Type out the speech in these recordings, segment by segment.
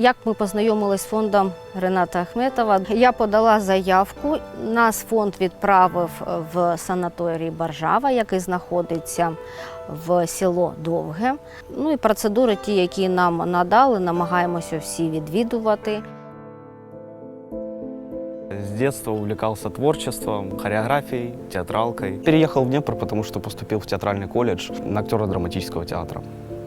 Як ми познайомились з фондом Рената Ахметова, я подала заявку. Нас фонд відправив в санаторій Баржава, який знаходиться в село Довге. Ну і процедури, ті, які нам надали, намагаємося всі відвідувати. С детства увлекался творчеством, хореографией, театралкой. Переехал в Днепр, потому что поступил в театральный колледж на актера драматического театра.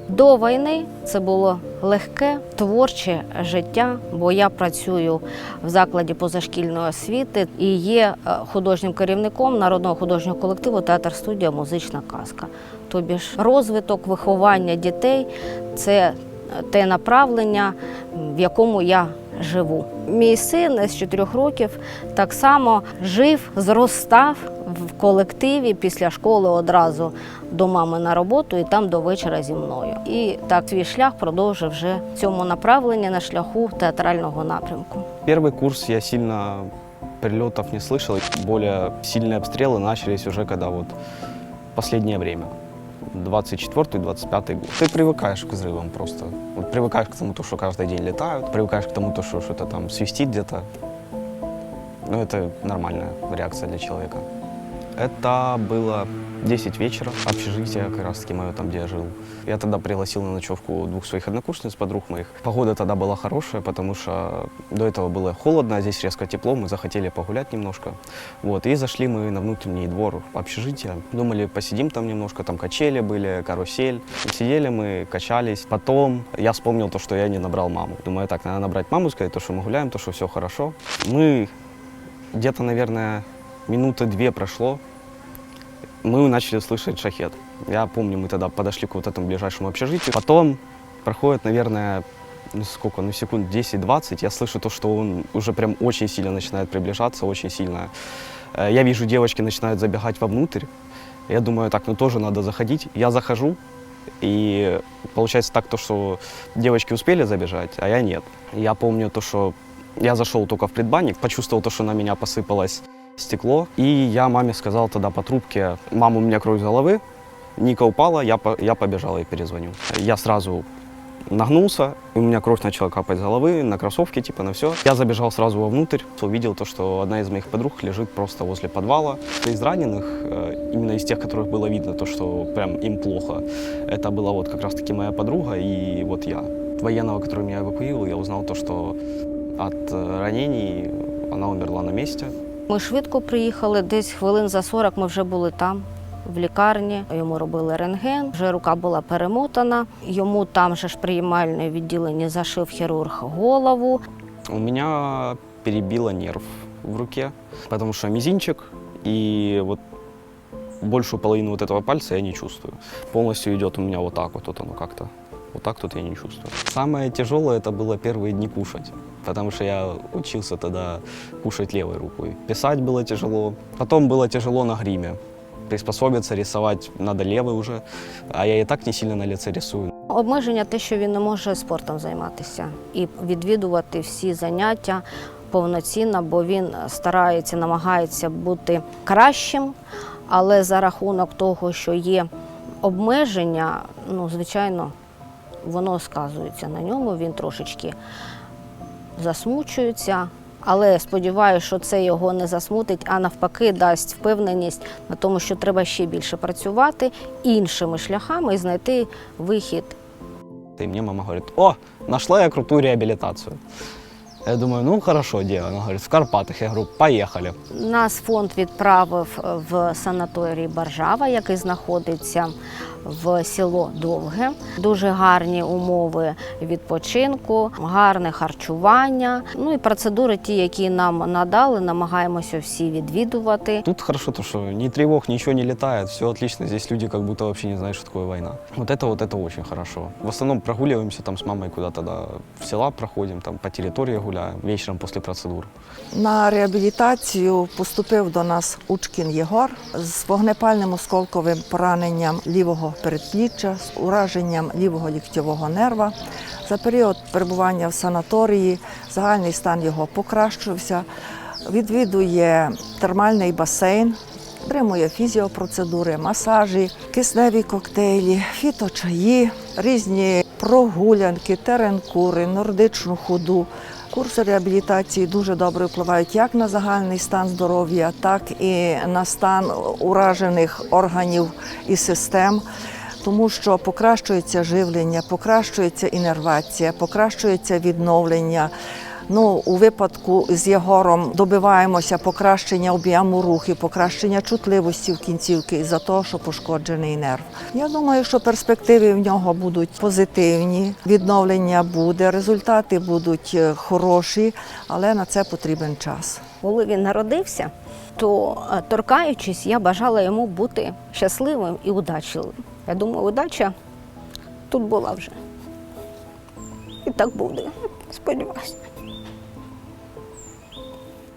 До війни це було легке творче життя, бо я працюю в закладі позашкільної освіти і є е, художнім керівником народного художнього колективу Театр студія Музична казка. Тобі ж розвиток, виховання дітей це те направлення, в якому я живу. Мій син з 4 років так само жив, зростав в колективі після школи одразу до мами на роботу і там до вечора зі мною. І так свій шлях продовжив вже в цьому направленні на шляху театрального напрямку. Первый курс я сильно прилетов не слышал. Более сильные обстрелы начались уже когда вот последнее время. 24-25 год. Ты привыкаешь к взрывам просто. Вот привыкаешь к тому, то, что каждый день летают, привыкаешь к тому, то, что что-то там свистит где-то. Ну, это нормальная реакция для человека. Это было 10 вечера, общежитие, как раз таки мое там, где я жил. Я тогда пригласил на ночевку двух своих однокурсниц, подруг моих. Погода тогда была хорошая, потому что до этого было холодно, а здесь резко тепло, мы захотели погулять немножко. Вот, и зашли мы на внутренний двор общежития. Думали, посидим там немножко, там качели были, карусель. Сидели мы, качались. Потом я вспомнил то, что я не набрал маму. Думаю, так, надо набрать маму, сказать, то, что мы гуляем, то, что все хорошо. Мы где-то, наверное, минуты две прошло, мы начали слышать шахет. Я помню, мы тогда подошли к вот этому ближайшему общежитию. Потом проходит, наверное, ну сколько, ну секунд 10-20, я слышу то, что он уже прям очень сильно начинает приближаться, очень сильно. Э, Я вижу, девочки начинают забегать вовнутрь. Я думаю, так, ну тоже надо заходить. Я захожу, и получается так, то, что девочки успели забежать, а я нет. Я помню то, что я зашел только в предбанник, почувствовал то, что на меня посыпалось стекло. И я маме сказал тогда по трубке, мама, у меня кровь с головы, Ника упала, я, по- я побежал и перезвоню. Я сразу нагнулся, у меня кровь начала капать с головы, на кроссовки, типа на все. Я забежал сразу вовнутрь, увидел то, что одна из моих подруг лежит просто возле подвала. Из раненых, э, именно из тех, которых было видно, то, что прям им плохо, это была вот как раз-таки моя подруга и вот я. Военного, который меня эвакуировал, я узнал то, что от э, ранений она умерла на месте. Ми швидко приїхали, десь хвилин за 40 ми вже були там. В лікарні йому робили рентген, вже рука була перемотана. Йому там же ж приймальне відділенні зашив хірург голову. У меня перебило нерв в руке, потому что мизинчик и вот большую половину вот этого пальца я не чувствую. Полностью идет у меня вот так вот, вот оно как-то. Вот так тут я не чувствую. Самое тяжелое это было первые дни кушать, потому что я учился тогда кушать левой рукой. Писать было тяжело, потом было тяжело на гриме. Приспособиться, рисовать надо левой уже, а я и так не сильно на лице рисую. Обмеження те, що він не може спортом займатися і відвідувати всі заняття повноцінно, бо він старається, намагається бути кращим, але за рахунок того, що є обмеження, ну, звичайно, воно сказується на ньому, він трошечки засмучується. Але сподіваюся, що це його не засмутить, а навпаки дасть впевненість на тому, що треба ще більше працювати іншими шляхами і знайти вихід И мне мама говорит, о, нашла я крутую реабилитацию. Я думаю, ну хорошо, где? Она говорит, в Карпатах. Я говорю, поехали. Нас фонд відправив в санаторій Баржава, який знаходиться в село Довге. Дуже гарні умови відпочинку, гарне харчування. Ну і процедури, ті, які нам надали, намагаємося всі відвідувати. Тут хорошо то, что ни тревог, ничего не летает, все отлично. Здесь люди как будто вообще не знают, что такое война. Вот это вот это очень хорошо. В основном прогуливаемся там с мамой куда-то да, в села проходим, там по территории гуляем вечером после процедур. На реабілітацію поступив до нас Учкін Єгор з вогнепальним осколковим пораненням лівого передпліччя, з ураженням лівого ліктьового нерва. За період перебування в санаторії загальний стан його покращився. Відвідує термальний басейн, отримує фізіопроцедури, масажі, кисневі коктейлі, фіточаї, різні прогулянки, теренкури, нордичну ходу. Курси реабілітації дуже добре впливають як на загальний стан здоров'я, так і на стан уражених органів і систем тому що покращується живлення, покращується інервація, покращується відновлення. Ну, у випадку з Єгором добиваємося покращення об'єму рухів, покращення чутливості в кінцівки із-за того, що пошкоджений нерв. Я думаю, що перспективи в нього будуть позитивні, відновлення буде, результати будуть е, хороші, але на це потрібен час. Коли він народився, то е, торкаючись, я бажала йому бути щасливим і удачливим. Я думаю, удача тут була вже. І так буде. Сподіваюся.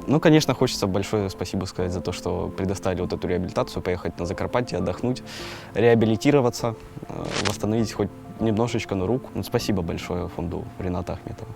Ну, конечно, хочется большое спасибо сказать за то, что предоставили вот эту реабилитацию, поехать на Закарпатье, отдохнуть, реабилитироваться, э, восстановить хоть немножечко на руку. Ну, спасибо большое фонду Рената Ахметова.